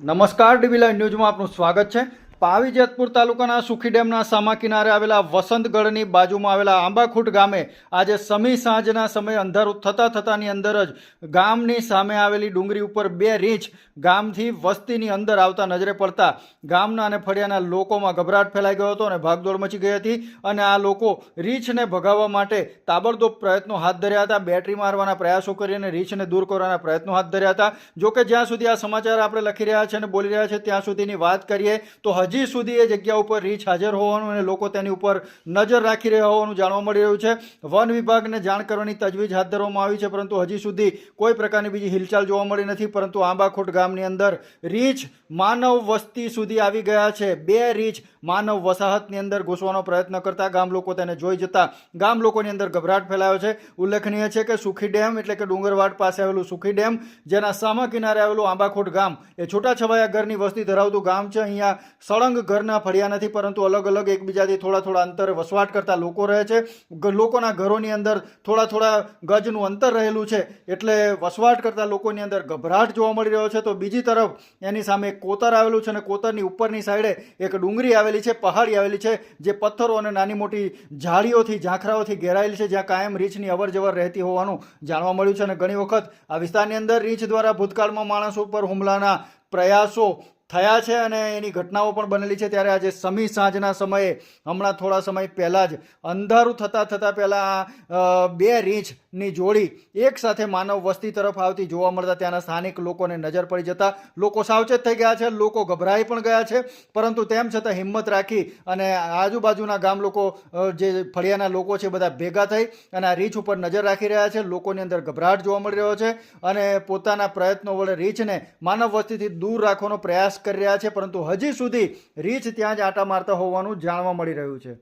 નમસ્કાર dB live ન્યૂઝમાં આપનું સ્વાગત છે. પાવી જેતપુર તાલુકાના સુખી ડેમના સામા કિનારે આવેલા વસંતગઢની બાજુમાં આવેલા આંબાખૂટ ગામે આજે સમી સાંજના સમયે અંધારું થતાં થતાંની અંદર જ ગામની સામે આવેલી ડુંગરી ઉપર બે રીંછ ગામથી વસ્તીની અંદર આવતા નજરે પડતા ગામના અને ફળિયાના લોકોમાં ગભરાટ ફેલાઈ ગયો હતો અને ભાગદોડ મચી ગઈ હતી અને આ લોકો રીંછને ભગાવવા માટે તાબડતોબ પ્રયત્નો હાથ ધર્યા હતા. બેટરી મારવાના પ્રયાસો કરીને રીંછને દૂર કરવાના પ્રયત્નો હાથ ધર્યા હતા. જોકે જ્યાં સુધી આ સમાચાર આપણે લખી રહ્યા છે અને બોલી રહ્યા છે, ત્યાં સુધીની વાત કરીએ તો હજી સુધી એ જગ્યા ઉપર રીચ હાજર હોવાનું અને લોકો તેની ઉપર નજર રાખી રહ્યા હોવાનું જાણવા મળી રહ્યું છે. વન વિભાગને જાણ કરવાની તજવીજ હાથ ધરવામાં આવી છે, પરંતુ હજી સુધી કોઈ પ્રકારની બીજી હિલચાલ જોવા મળી નથી, પરંતુ આંબાખોટ ગામની અંદર રીચ માનવ વસ્તી સુધી આવી ગયા છે. બે રીચ માનવ વસાહતની અંદર ઘૂસવાનો પ્રયત્ન કરતા ગામ લોકો તેને જોઈ જતા ગામ લોકોની અંદર ગભરાટ ફેલાયો છે. ઉલ્લેખનીય છે કે સુખી ડેમ એટલે કે ડુંગરવાડ પાસે આવેલું સુખી ડેમ, જેના સામા કિનારે આવેલું આંબાખોટ ગામ, એ છૂટાછવાયા ઘરની વસ્તી ધરાવતું ગામ છે. અહીંયા સળંગ ઘરના ફળિયા નથી, પરંતુ અલગ અલગ એકબીજાથી થોડા થોડા અંતરે વસવાટ કરતા લોકો રહે છે. લોકોના ઘરોની અંદર થોડા થોડા ગજનું અંતર રહેલું છે, એટલે વસવાટ કરતા લોકોની અંદર ગભરાટ જોવા મળી રહ્યો છે. તો બીજી તરફ એની સામે એક કોતર આવેલું છે અને કોતરની ઉપરની સાઈડે એક ડુંગળી આવેલી છે, પહાડી આવેલી છે, જે પથ્થરો અને નાની મોટી ઝાડીઓથી, ઝાંખરાઓથી ઘેરાયેલી છે, જ્યાં કાયમ રીંછની અવર જવર રહેતી હોવાનું જાણવા મળ્યું છે. અને ઘણી વખત આ વિસ્તારની અંદર રીંછ દ્વારા ભૂતકાળમાં માણસો ઉપર હુમલાના પ્રયાસો થયા છે અને એની ઘટનાઓ પણ બનેલી છે ત્યારે આજે સમી સાંજના સમયે, હમણાં થોડા સમય પહેલાં જ અંધારું થતાં થતાં પહેલાં બે રીંછની જોડી એક સાથે માનવ વસ્તી તરફ આવતી જોવા મળતા ત્યાંના સ્થાનિક લોકોને નજર પડી જતા લોકો સાવચેત થઈ ગયા છે, લોકો ગભરાઈ પણ ગયા છે, પરંતુ તેમ છતાં હિંમત રાખી અને આજુબાજુના ગામ લોકો જે ફળિયાના લોકો છે, બધા ભેગા થઈ અને આ રીંછ ઉપર નજર રાખી રહ્યા છે, લોકોની અંદર ગભરાટ જોવા મળી રહ્યો છે અને પોતાના પ્રયત્નો વડે રીંછને માનવ વસ્તીથી દૂર રાખવાનો પ્રયાસ કરી રહ્યા છે, પરંતુ હજી સુધી રીંછ ત્યાં જ આટા મારતા હોવાનું જાણવા મળી રહ્યું છે.